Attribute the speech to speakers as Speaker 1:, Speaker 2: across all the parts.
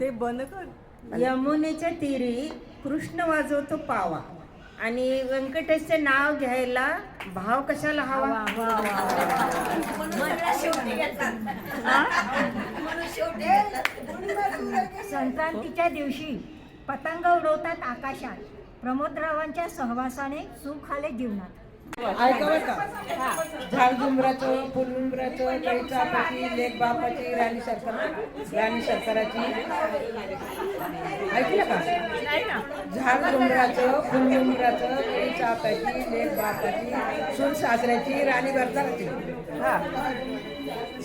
Speaker 1: ते बंद कर.
Speaker 2: यमुनेच्या तीरी कृष्ण वाजवतो पावा. आणि व्यंकटेशचे नाव घ्यायला भाव कशाला हवा?
Speaker 3: संक्रांतीच्या दिवशी पतंग उडवतात आकाशात. प्रमोदरावांच्या सहवासाने सुख आले जीवनात.
Speaker 1: ऐका बरं का. झाडझुंबराचं फुलझुंबराचं काही चापाची लेख बापाची राणी सरकार राणी सरकाराची. ऐकलं का? झाडझुंबराचं फुलझुंबराचं काही चापाची लेख बापाची सून सासऱ्याची राणी सरकाराची हा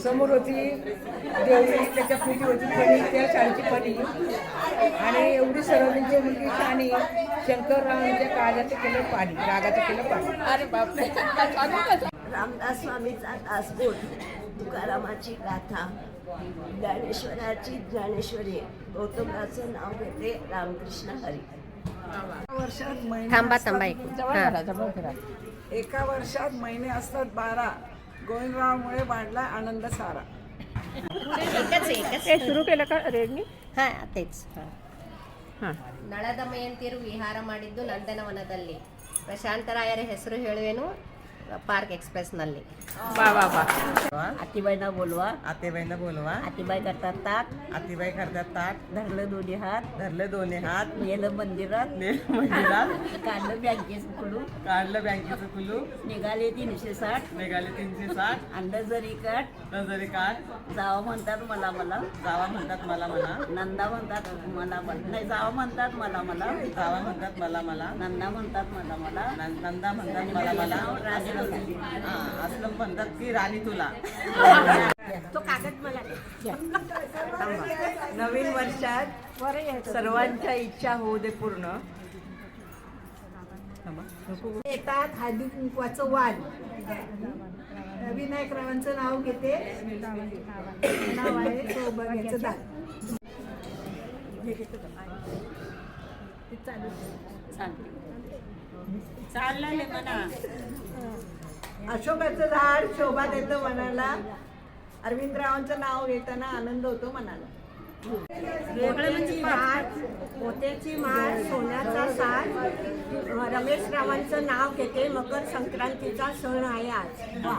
Speaker 1: समोर होती देवळी त्याच्या फुटी होती फणी त्या शाळेची फणी. आणि एवढी सरवणीची मुलगी शाणी शंकररावांच्या काळाचं केलं पाणी रागाचं केलं पाणी.
Speaker 4: रामदास स्वामीचा दासबोध तुकारामाची गाथा ज्ञानेश्वराची ज्ञानेश्वरी गौतमदाचं नाव घेते रामकृष्ण हरी
Speaker 5: वर्षात महिने
Speaker 6: थांबा
Speaker 5: असतात-
Speaker 6: थांबा एक हा.
Speaker 5: एका वर्षात महिने असतात बारा गोविंदरावमुळे वाढला आनंद सारा
Speaker 6: एकच एकच
Speaker 1: सुरू केलं का रेडणी
Speaker 6: ಹಾ तेच ನಳದಮಯಂತಿಯರು ವಿಹಾರ ಮಾಡಿದ್ದು ನಂದನವನದಲ್ಲಿ ಪ್ರಶಾಂತರಾಯರ ಹೆಸರು ಹೇಳುವೆನು. पार्क एक्सप्रेस नल्ली. वा वा वा.
Speaker 2: आतीबाईंना बोलवा.
Speaker 1: आतेबाईंना बोलवा.
Speaker 2: आतीबाई करतात ताट.
Speaker 1: आतीबाई करतात ताट.
Speaker 2: धरलं दोन्ही हात.
Speaker 1: धरलं दोन्ही हात.
Speaker 2: नेलं मंदिरात.
Speaker 1: नेलं मंदिरात.
Speaker 2: काढलं बँकेचं कुलू
Speaker 1: काढलं बँकेचं कुलू
Speaker 2: निघाले तीनशे साठ.
Speaker 1: निघाले तीनशे साठ.
Speaker 2: अंड जरी काट
Speaker 1: जरी काट
Speaker 2: जावा म्हणतात मला मला.
Speaker 1: जावा म्हणतात मला मला.
Speaker 2: नंदा म्हणतात मला मला. नाही जावा म्हणतात मला मला.
Speaker 1: जावा म्हणतात मला मला.
Speaker 2: नंदा म्हणतात मला मला.
Speaker 1: नंदा म्हणतात मला मला. असलं म्हणतात की राणी तुला.
Speaker 2: तो कागद मला.
Speaker 1: नवीन वर्षात सर्वांच्या इच्छा होऊ दे पूर्ण.
Speaker 3: येतात हळदी कुंकवाचं वाण विनायकरावांचं नाव घेते. नाव आहे सौभाग्याचं
Speaker 2: चाललं म्हणा.
Speaker 1: अशोकाचं झाड शोभा देतं मनाला. अरविंदरावांचं नाव घेताना आनंद होतो मनाला.
Speaker 3: मोत्याची माळ सोन्याचा साज. रमेश रावांचं नाव घेते. मकर संक्रांतीचा सण आहे आज.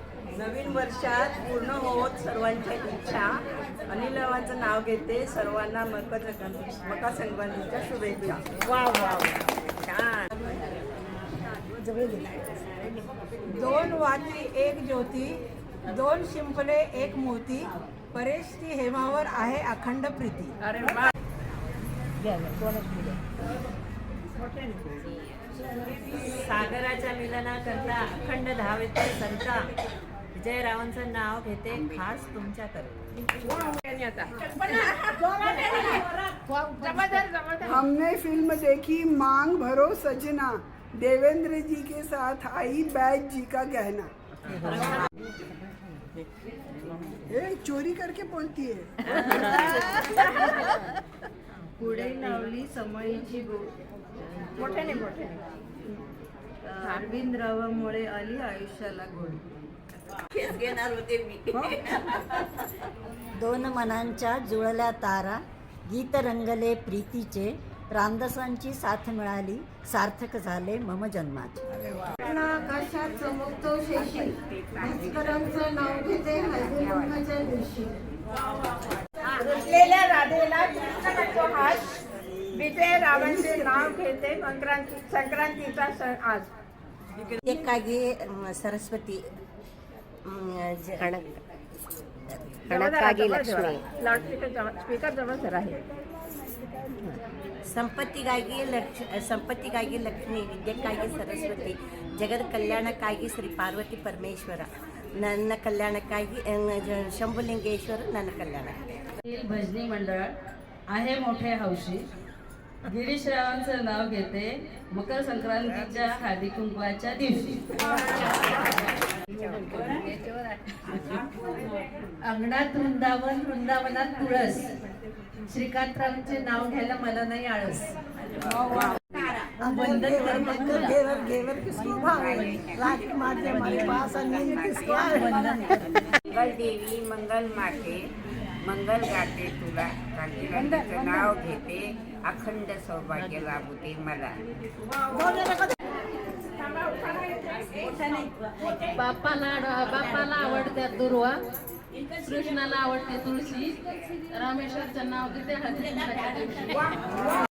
Speaker 1: नवीन वर्षात पूर्ण होत सर्वांच्या इच्छा. अनिल रावांचं नाव घेते. सर्वांना मकर मकर संक्रांतीच्या शुभेच्छा. वा वा छान.
Speaker 3: दोन वाती एक ज्योती दोन शिंपले एक मोती. परेश ती हेमावर आहे अखंड प्रीती.
Speaker 2: सागराच्या मिलनाकरता अखंड धावेचे संता विजयरावांचं नाव घेते खास तुमच्याकडे.
Speaker 5: हमने फिल्म देखी मांग भरो सजना। देवेंद्र जी के साथ आई बैज जी का गहना। ए चोरी करके बोलती है।
Speaker 1: पुढे लावली समयीची मोठ्याने मोठ्याने. अरविंदरावामुळे आली आयुष्याला गोडी.
Speaker 7: दोन मनांच्या जुळल्या तारा गीत रंगले प्रीतीचे रामदासांची साथ मिळाली सार्थक झाले मम जन्माचे.
Speaker 3: भास्करांचं नाव घेते दिवशी.
Speaker 2: रुसलेल्या राधेला विजयरावांचे नाव घेते संक्रांती संक्रांतीचा सण आज.
Speaker 7: एकागी सरस्वती
Speaker 6: ಹಣಕ್ಕಾಗಿ ಲಕ್ಷ್ಮಿ
Speaker 2: ಸ್ಪೀಕರ್ ಜವಳ ಸರ್ आहे
Speaker 7: ಸಂಪತ್ತಿಗಾಗಿ ಲಕ್ಷ ಸಂಪತ್ತಿಗಾಗಿ ಲಕ್ಷ್ಮಿ ವಿದ್ಯೆಕ್ಕಾಗಿ ಸರಸ್ವತಿ ಜಗದ ಕಲ್ಯಾಣಕ್ಕಾಗಿ ಶ್ರೀ ಪಾರ್ವತಿ ಪರಮೇಶ್ವರ ನನ್ನ ಕಲ್ಯಾಣಕ್ಕಾಗಿ ಅಹ್, ಜ- ಶಂಭುಲಿಂಗೇಶ್ವರ ನನ್ನ ಕಲ್ಯಾಣ
Speaker 8: भजनी मंडळ आहे मोठे हौशी गिरीशरावांचं नाव घेते. मकर संक्रांतीच्या हळदी कुंकवाच्या दिवशी.
Speaker 9: अंगणात वृंदावन वृंदावनात तुळस. श्रीकांतरावांचे नाव घ्यायला मला नाही आळस.
Speaker 2: मंगल देवी मंगल माते. मंगल गाते तुला कांतीराणीचं नाव घेते. अखंड सौभाग्य लाभते मला.
Speaker 8: बाप्पाला बाप्पाला आवडत्या दुर्वा. कृष्णाला आवडते तुळशी. रामेश्वरचं नाव घेते